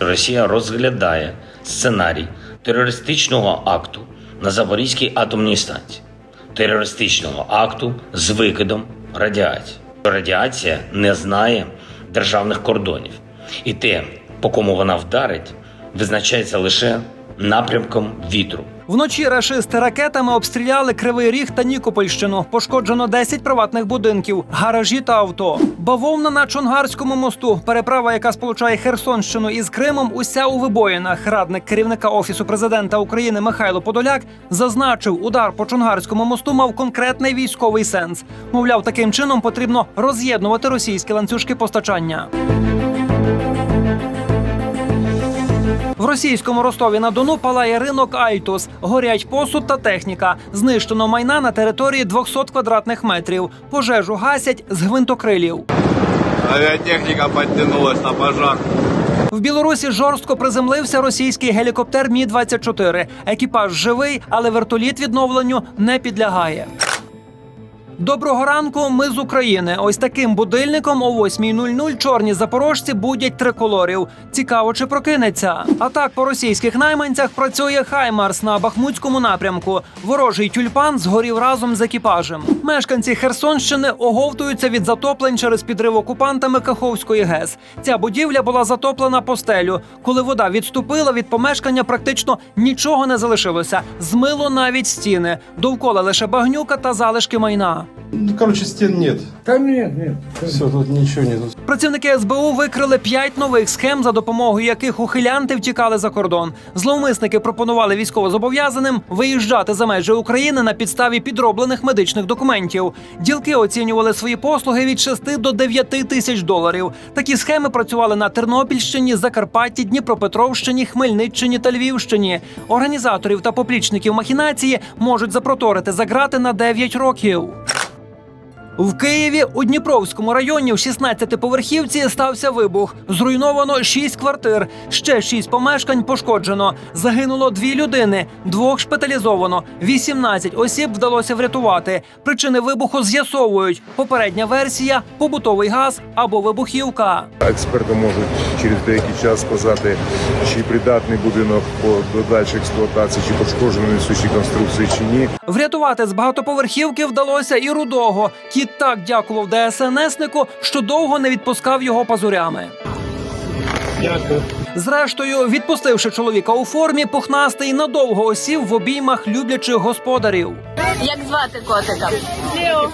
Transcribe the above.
Росія розглядає сценарій терористичного акту на Запорізькій атомній станції, терористичного акту з викидом радіації. Радіація не знає державних кордонів, і те, по кому вона вдарить, визначається лише напрямком вітру. Вночі рашисти ракетами обстріляли Кривий Ріг та Нікопольщину. Пошкоджено 10 приватних будинків, гаражі та авто. Бавовна на Чонгарському мосту. Переправа, яка сполучає Херсонщину із Кримом, уся у вибоїнах. Радник керівника офісу президента України Михайло Подоляк зазначив, удар по Чонгарському мосту мав конкретний військовий сенс. Мовляв, таким чином потрібно роз'єднувати російські ланцюжки постачання. В російському Ростові на Дону палає ринок Айтос. Горять посуд та техніка. Знищено майна на території 200 квадратних метрів. Пожежу гасять з гвинтокрилів. Авиатехника подтянулась на пожар. В Білорусі жорстко приземлився російський гелікоптер Мі 24 Екіпаж живий, але вертоліт відновленню не підлягає. Доброго ранку. Ми з України. Ось таким будильником о 8.00 чорні запорожці будять триколорів. Цікаво, чи прокинеться. А так по російських найманцях працює Хаймарс на Бахмутському напрямку. Ворожий тюльпан згорів разом з екіпажем. Мешканці Херсонщини оговтуються від затоплень через підрив окупантами Каховської ГЕС. Ця будівля була затоплена по стелю. Коли вода відступила від помешкання, практично нічого не залишилося. Змило навіть стіни. Довкола лише багнюка та залишки майна. Ну, короче, стен нет. Там нет, нет. Все, тут ничего нет. Працівники СБУ викрили п'ять нових схем, за допомогою яких ухилянти втікали за кордон. Зловмисники пропонували військовозобов'язаним виїжджати за межі України на підставі підроблених медичних документів. Ділки оцінювали свої послуги від 6 до 9 тисяч доларів. Такі схеми працювали на Тернопільщині, Закарпатті, Дніпропетровщині, Хмельниччині та Львівщині. Організаторів та поплічників махінації можуть запроторити за грати на 9 років. В Києві у Дніпровському районі в 16-поверхівці стався вибух. Зруйновано 6 квартир, ще 6 помешкань пошкоджено. Загинуло дві людини, двох шпиталізовано. 18 осіб вдалося врятувати. Причини вибуху з'ясовують. Попередня версія побутовий газ або вибухівка. Експерти можуть через деякий час сказати, чи придатний будинок по додачі експлуатації, чи пошкоджені несучі конструкції, чи ні. Врятувати з багатоповерхівки вдалося і рудого. Кіт так дякував ДСНСнику, що довго не відпускав його пазурями. Зрештою, відпустивши чоловіка у формі, пухнастий надовго осів в обіймах люблячих господарів. Як звати котика? Лео.